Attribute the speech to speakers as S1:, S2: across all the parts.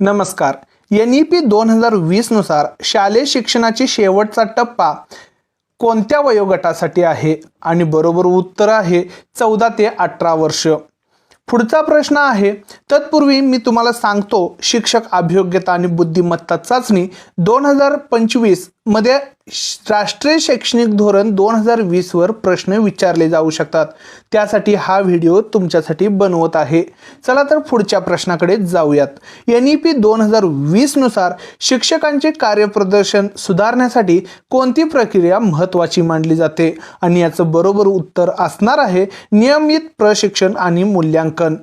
S1: नमस्कार. N E P दोन हजार वीसनुसार शालेय शिक्षणाची शेवटचा टप्पा कोणत्या वयोगटासाठी आहे? आणि बरोबर उत्तर आहे चौदा ते अठरा वर्ष. पुढचा प्रश्न आहे तत्पूर्वी मी तुम्हाला सांगतो शिक्षक अभियोग्यता आणि बुद्धिमत्ता चाचणी दोन हजार पंचवीसमध्ये राष्ट्रीय शैक्षणिक धोरण दोन हजार वीसवर प्रश्न विचारले जाऊ शकतात. त्यासाठी हा व्हिडिओ तुमच्यासाठी बनवत आहे. चला तर पुढच्या प्रश्नाकडे जाऊयात. एन ई पी दोन हजार वीसनुसार शिक्षकांचे कार्यप्रदर्शन सुधारण्यासाठी कोणती प्रक्रिया महत्त्वाची मानली जाते? आणि याचं बरोबर उत्तर असणार आहे नियमित प्रशिक्षण आणि मूल्यांकन.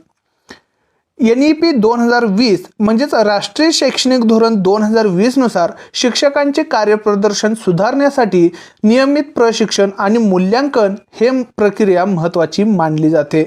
S1: एन ई पी दोन हजार वीस म्हणजेच राष्ट्रीय शैक्षणिक धोरण दोन हजार वीसनुसार शिक्षकांचे कार्यप्रदर्शन सुधारण्यासाठी नियमित प्रशिक्षण आणि मूल्यांकन हे प्रक्रिया महत्त्वाची मानली जाते.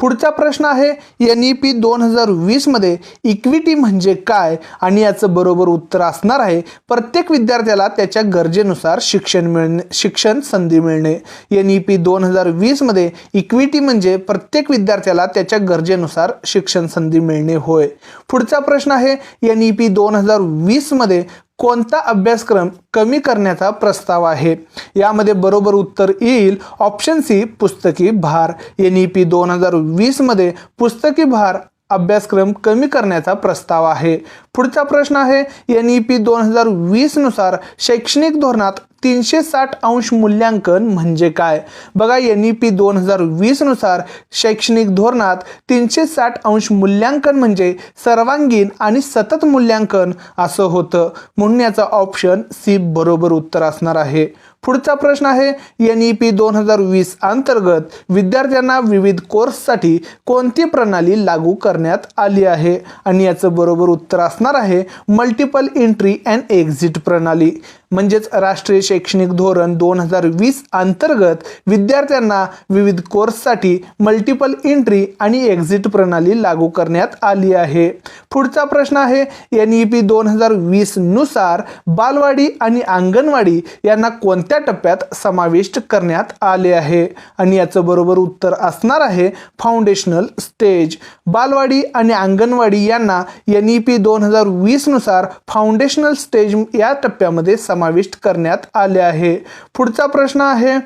S1: पुढचा प्रश्न आहे एन ई पी दोन हजार वीसमध्ये इक्विटी म्हणजे काय? आणि याचं बरोबर उत्तर असणार आहे प्रत्येक विद्यार्थ्याला त्याच्या गरजेनुसार शिक्षण मिळणे शिक्षण संधी मिळणे. एन ई पी दोन हजार वीसमध्ये इक्विटी म्हणजे प्रत्येक विद्यार्थ्याला त्याच्या गरजेनुसार शिक्षण संधी मिळणे होय. पुढचा प्रश्न आहे एन ई पी दोन हजार वीसमध्ये कोणता अभ्यासक्रम कमी करण्याचा प्रस्ताव आहे? यामध्ये बरोबर उत्तर येईल ऑप्शन सी पुस्तकी भार. एन ई पी दोन हजार वीसमध्ये पुस्तकी भार अभ्यासक्रम कमी करण्याचा प्रस्ताव आहे. पुढचा प्रश्न आहे एन ई पी दोन हजार वीसनुसार शैक्षणिक धोरणात तीनशे साठ अंश मूल्यांकन म्हणजे काय? बघा एन ई पी दोन हजार वीसनुसार शैक्षणिक धोरणात तीनशे साठ अंश मूल्यांकन म्हणजे सर्वांगीण आणि सतत मूल्यांकन असं होतं. म्हणून याचा ऑप्शन सी बरोबर उत्तर असणार आहे. पुढचा प्रश्न आहे एन ई पी दोन हजार वीस अंतर्गत विद्यार्थ्यांना विविध कोर्ससाठी कोणती प्रणाली लागू करण्यात आली आहे? आणि याचं बरोबर उत्तर असणार आहे मल्टिपल एंट्री अँड एक्झिट प्रणाली. म्हणजेच राष्ट्रीय शैक्षणिक धोरण दोन हजार वीस अंतर्गत विद्यार्थ्यांना विविध कोर्ससाठी मल्टिपल एंट्री आणि एक्झिट प्रणाली लागू करण्यात आली आहे. पुढचा प्रश्न आहे एन ई पी दोन हजार वीसनुसार बालवाडी आणि अंगणवाडी यांना कोणत्या टप्प्यात समाविष्ट करण्यात आले आहे. आणि याचं बरोबर उत्तर असणार आहे फाउंडेशनल स्टेज बालवाडी आणि अंगणवाडी यांना एन ई पी दोन हजार वीसनुसार फाउंडेशनल स्टेज या टप्प्यामध्ये समाविष्ट करण्यात आले आहे. पुढचा प्रश्न आहे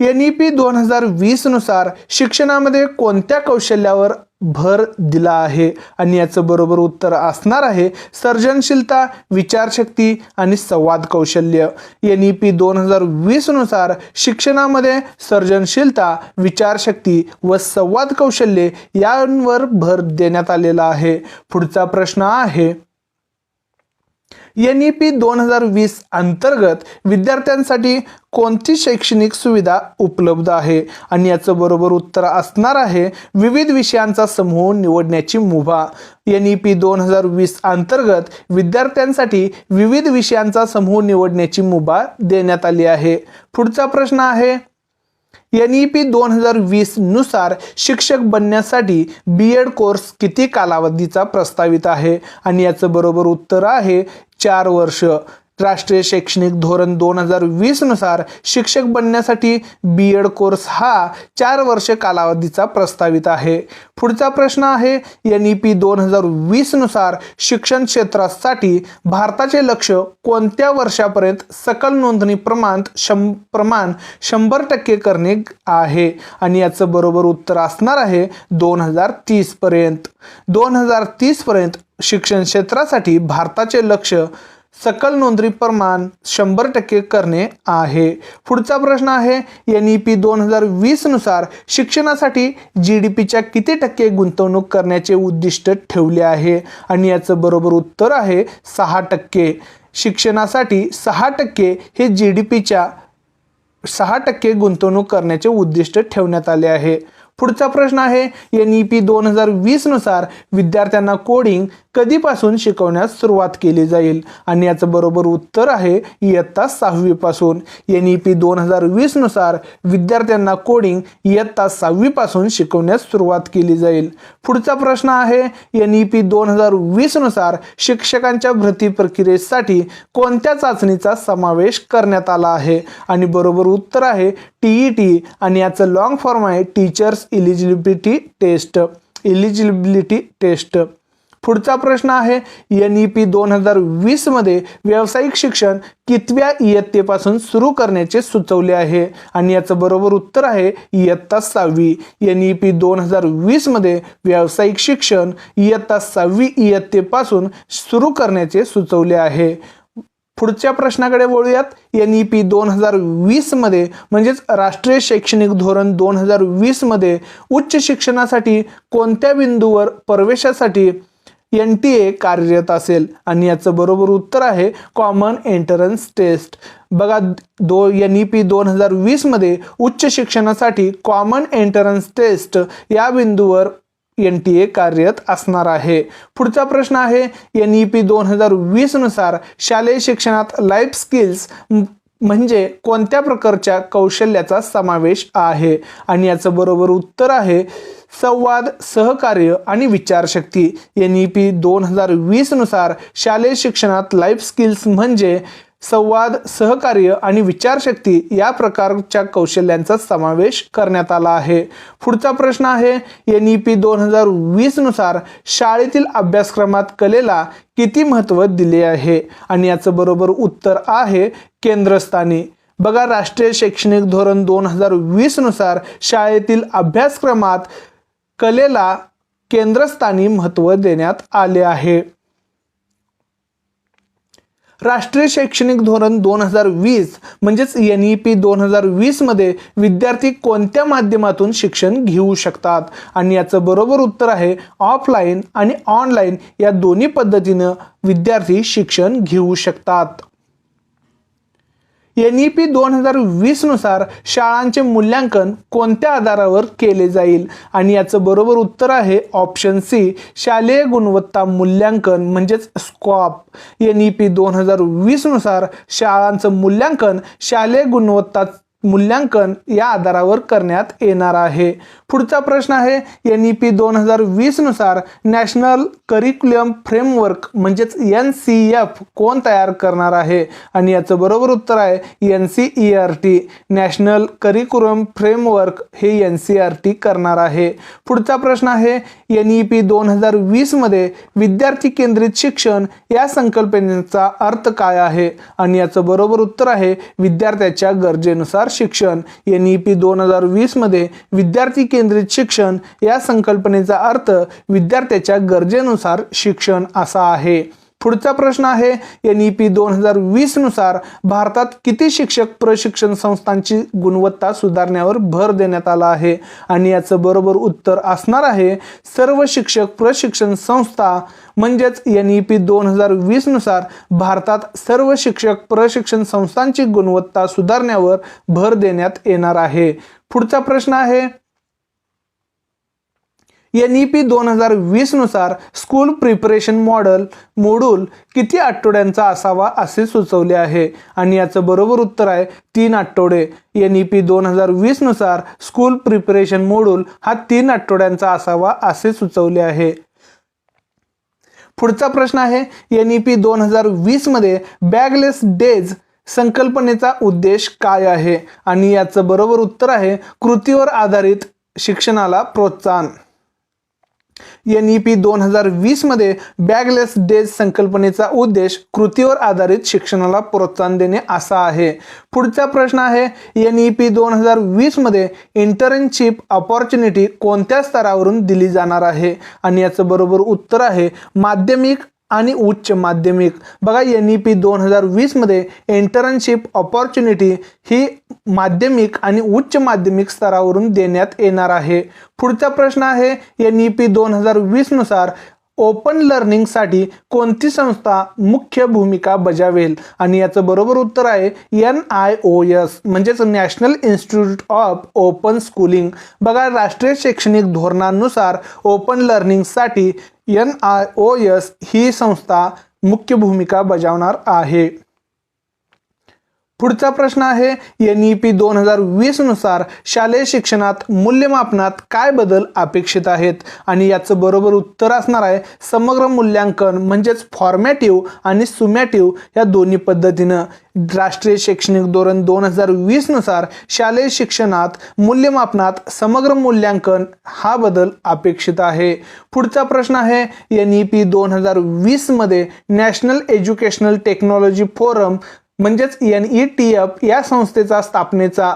S1: एन ई पी दोन हजार वीसनुसार शिक्षणामध्ये कोणत्या कौशल्यावर भर दिला आहे आणि याचं बरोबर उत्तर असणार आहे सर्जनशीलता विचारशक्ती आणि संवाद कौशल्य. एन ई पी दोन हजार वीसनुसार शिक्षणामध्ये सर्जनशीलता विचारशक्ती व संवाद कौशल्य यांवर भर देण्यात आलेला आहे. पुढचा प्रश्न आहे एन ई पी दोन हजार वीस अंतर्गत विद्यार्थ्यांसाठी कोणती शैक्षणिक सुविधा उपलब्ध आहे? आणि याचं बरोबर उत्तर असणार आहे विविध विषयांचा समूह निवडण्याची मुभा. एन ई पी दोन हजार वीस अंतर्गत विद्यार्थ्यांसाठी विविध विषयांचा समूह निवडण्याची मुभा देण्यात आली आहे. पुढचा प्रश्न आहे एन ई पी दोन हजार वीसनुसार शिक्षक बनण्यासाठी बी एड कोर्स किती कालावधीचा प्रस्तावित आहे? आणि याचं बरोबर उत्तर आहे चार वर्ष. राष्ट्रीय शैक्षणिक धोरण दोन हजार वीसनुसार शिक्षक बनण्यासाठी बी एड कोर्स हा चार वर्ष कालावधीचा प्रस्तावित आहे. पुढचा प्रश्न आहे एन ई पी दोन हजार वीसनुसार शिक्षण क्षेत्रासाठी भारताचे लक्ष कोणत्या वर्षापर्यंत सकल नोंदणी प्रमाण शं प्रमाण शंभर टक्के करणे आहे? आणि याचं बरोबर उत्तर असणार आहे दोन हजार तीसपर्यंत दोन हजार तीसपर्यंत शिक्षण क्षेत्रासाठी भारताचे लक्ष सकल नोंदणी प्रमाण शंभर टक्के करणे आहे. पुढचा प्रश्न आहे एन ई पी दोन हजार वीसनुसार शिक्षणासाठी जी डी पीच्या किती टक्के गुंतवणूक करण्याचे उद्दिष्ट ठेवले आहे? आणि याचं बरोबर उत्तर आहे सहा टक्के. शिक्षणासाठी सहा टक्के हे जी डी पीच्या सहा टक्के गुंतवणूक करण्याचे उद्दिष्ट ठेवण्यात आले आहे. पुढचा प्रश्न आहे एन ई पी दोन हजार वीसनुसार विद्यार्थ्यांना कोडिंग कधीपासून शिकवण्यास सुरुवात केली जाईल? आणि याचं बरोबर उत्तर आहे इयत्ता सहावीपासून. एन ई पी दोन हजार वीसनुसार विद्यार्थ्यांना कोडिंग इयत्ता सहावीपासून शिकवण्यास सुरुवात केली जाईल. पुढचा प्रश्न आहे एन ई पी दोन हजार वीसनुसार शिक्षकांच्या भरती प्रक्रियेसाठी कोणत्या चाचणीचा समावेश करण्यात आला आहे? आणि बरोबर उत्तर आहे टी टी आणि याचं लॉंग फॉर्म आहे teachers eligibility test eligibility test पुढचा प्रश्न आहे एन ई पी दोन हजार वीसमध्ये व्यावसायिक शिक्षण कितव्या इयत्तेपासून सुरू करण्याचे सुचवले आहे? आणि याचं बरोबर उत्तर आहे इयत्ता सहावी. एन ई पी दोन हजार वीसमध्ये व्यावसायिक शिक्षण इयत्ता सहावी इयत्तेपासून सुरू करण्याचे सुचवले आहे. पुढच्या प्रश्नाकडे वळूयात. एन ई पी दोन हजार वीसमध्ये म्हणजेच राष्ट्रीय शैक्षणिक धोरण दोन हजार वीसमध्ये उच्च शिक्षणासाठी कोणत्या बिंदूवर प्रवेशासाठी एन टी ए कार्यरत असेल? आणि याचं बरोबर उत्तर आहे कॉमन एंट्रन्स टेस्ट बघा दो एन ई पी दोन हजार वीसमध्ये उच्च शिक्षणासाठी कॉमन एंट्रन्स टेस्ट या बिंदूवर एन टी ए कार्यरत असणार आहे. पुढचा प्रश्न आहे एन ई पी दोन हजार वीसनुसार शालेय शिक्षणात लाईफ स्किल्स म्हणजे कोणत्या प्रकारच्या कौशल्याचा समावेश आहे? आणि याचं बरोबर उत्तर आहे संवाद सहकार्य आणि विचारशक्ती. एन ई पी दोन हजार वीसनुसार शालेय शिक्षणात लाईफ स्किल्स म्हणजे संवाद सहकार्य आणि विचारशक्ती या प्रकारच्या कौशल्यांचा समावेश करण्यात आला आहे. पुढचा प्रश्न आहे एन ई पी दोन हजार वीसनुसार शाळेतील अभ्यासक्रमात कलेला किती महत्त्व दिले आहे? आणि याचं बरोबर उत्तर आहे केंद्रस्थानी. बघा राष्ट्रीय शैक्षणिक धोरण दोन हजार वीसनुसार शाळेतील अभ्यासक्रमात कलेला केंद्रस्थानी महत्त्व देण्यात आले आहे. राष्ट्रीय शैक्षणिक धोरण दोन हजार वीस म्हणजेच एन ई पी दोन हजार वीसमध्ये विद्यार्थी कोणत्या माध्यमातून शिक्षण घेऊ शकतात? आणि याचं बरोबर उत्तर आहे ऑफलाईन आणि ऑनलाईन या दोन्ही पद्धतीनं विद्यार्थी शिक्षण घेऊ शकतात. एन ई पी दोन हजार वीसनुसार शाळांचे मूल्यांकन कोणत्या आधारावर केले जाईल? आणि याचं बरोबर उत्तर आहे ऑप्शन सी शालेय गुणवत्ता मूल्यांकन म्हणजेच स्कॉप एन ई पी दोन हजार वीसनुसार शाळांचं मूल्यांकन शालेय गुणवत्ता मूल्यांकन या आधारावर करण्यात येणार आहे. पुढचा प्रश्न आहे एन ई पी दोन हजार वीसनुसार नॅशनल करिक्युलम फ्रेमवर्क म्हणजेच एन सी एफ कोण तयार करणार आहे? आणि याचं बरोबर उत्तर आहे N C E R T national curriculum framework हे एन सी आर टी करणार आहे. पुढचा प्रश्न आहे एन ई पी दोन हजार वीसमध्ये विद्यार्थी केंद्रित शिक्षण या संकल्पनेचा अर्थ काय आहे? आणि याचं बरोबर उत्तर आहे विद्यार्थ्याच्या गरजेनुसार शिक्षण एन ई पी दोन हजार वीसमध्ये विद्यार्थी केंद्रित शिक्षण या संकल्पनेचा अर्थ विद्यार्थ्याच्या गरजेनुसार शिक्षण असा आहे. पुढचा प्रश्न आहे एन ई पी दोन हजार वीसनुसार भारतात किती शिक्षक प्रशिक्षण संस्थांची गुणवत्ता सुधारण्यावर भर देण्यात आला आहे? आणि याचं बरोबर उत्तर असणार आहे सर्व शिक्षक प्रशिक्षण संस्था म्हणजेच एन ई पी दोन हजार वीसनुसार भारतात सर्व शिक्षक प्रशिक्षण संस्थांची गुणवत्ता सुधारण्यावर भर देण्यात येणार आहे. पुढचा प्रश्न आहे एन ई पी दोन हजार वीसनुसार स्कूल प्रिपरेशन मॉडल मोडूल किती आठवड्यांचा असावा असे सुचवले आहे. आणि याचं बरोबर उत्तर आहे तीन आठवडे. एन ई पी दोन हजार वीसनुसार स्कूल प्रिपरेशन मोडूल हा तीन आठवड्यांचा असावा असे सुचवले आहे. पुढचा प्रश्न आहे एन ई पी दोन हजार वीसमध्ये बॅगलेस डेज संकल्पनेचा उद्देश काय आहे? आणि याचं बरोबर उत्तर आहे कृतीवर आधारित शिक्षणाला प्रोत्साहन. एन ई पी दोन हजार वीसमध्ये बॅगलेस डेज संकल्पनेचा उद्देश कृतीवर आधारित शिक्षणाला प्रोत्साहन देणे असा आहे. पुढचा प्रश्न आहे एन ई पी दोन हजार वीसमध्ये इंटर्नशिप ऑपॉर्च्युनिटी कोणत्या स्तरावरून दिली जाणार आहे? आणि याचं बरोबर उत्तर आहे माध्यमिक आणि उच्च माध्यमिक. बघा एन ई पी दोन हजार वीसमध्ये इंटर्नशिप ऑपॉर्च्युनिटी ही माध्यमिक आणि उच्च माध्यमिक स्तरावरून देण्यात येणार आहे. पुढचा प्रश्न आहे एन ई पी दोन हजार वीसनुसार ओपन लर्निंगसाठी कोणती संस्था मुख्य भूमिका बजावेल? आणि याचं बरोबर उत्तर आहे एन आय ओ एस म्हणजेच national institute of open schooling. बघा राष्ट्रीय शैक्षणिक धोरणानुसार ओपन लर्निंगसाठी एन आय ओ एस ही संस्था मुख्य भूमिका बजावणार आहे. पुढचा प्रश्न आहे एन ई पी दोन हजार वीसनुसार शालेय शिक्षणात मूल्यमापनात काय बदल अपेक्षित आहेत? आणि याचं बरोबर उत्तर असणार आहे समग्र मूल्यांकन म्हणजेच फॉर्मॅटिव्ह आणि सुमॅटिव्ह या दोन्ही पद्धतीनं. राष्ट्रीय शैक्षणिक धोरण दोन हजार वीसनुसार शालेय शिक्षणात मूल्यमापनात समग्र मूल्यांकन हा बदल अपेक्षित आहे. पुढचा प्रश्न आहे एन ई पी दोन हजार वीसमध्ये नॅशनल एज्युकेशनल टेक्नॉलॉजी फोरम म्हणजेच एन ई टी एफ या संस्थेचा स्थापनेचा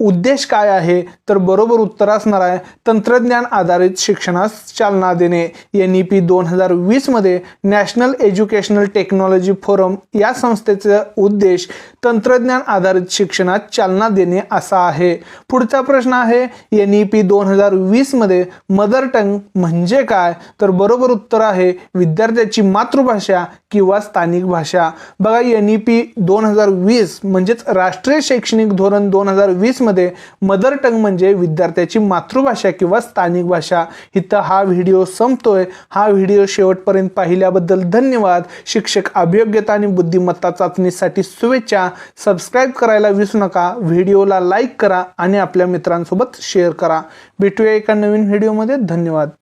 S1: उद्देश काय आहे? तर बरोबर उत्तर असणार आहे तंत्रज्ञान आधारित शिक्षणास चालना देणे. एन ई पी दोन हजार वीसमध्ये नॅशनल एज्युकेशनल टेक्नॉलॉजी फोरम या संस्थेचा उद्देश तंत्रज्ञान आधारित शिक्षणात चालना देणे असा आहे. पुढचा प्रश्न आहे एन ई पी दोन हजार वीसमध्ये मदर टंग म्हणजे काय? तर बरोबर उत्तर आहे विद्यार्थ्याची मातृभाषा किंवा स्थानिक भाषा. बघा एन ई पी दोन हजार वीस म्हणजेच राष्ट्रीय शैक्षणिक धोरण दोन हजार वीस मध्ये मदर टंग म्हणजे विद्यार्थ्याची मातृभाषा किंवा स्थानिक भाषा. इथं हा व्हिडिओ संपतोय. हा व्हिडिओ शेवटपर्यंत पाहिल्याबद्दल धन्यवाद. शिक्षक अभियोग्यता आणि बुद्धिमत्ता चाचणीसाठी शुभेच्छा. सबस्क्राईब करायला विसरू नका. व्हिडिओला लाईक करा आणि आपल्या मित्रांसोबत शेअर करा. भेटूया एका नवीन व्हिडिओमध्ये. धन्यवाद.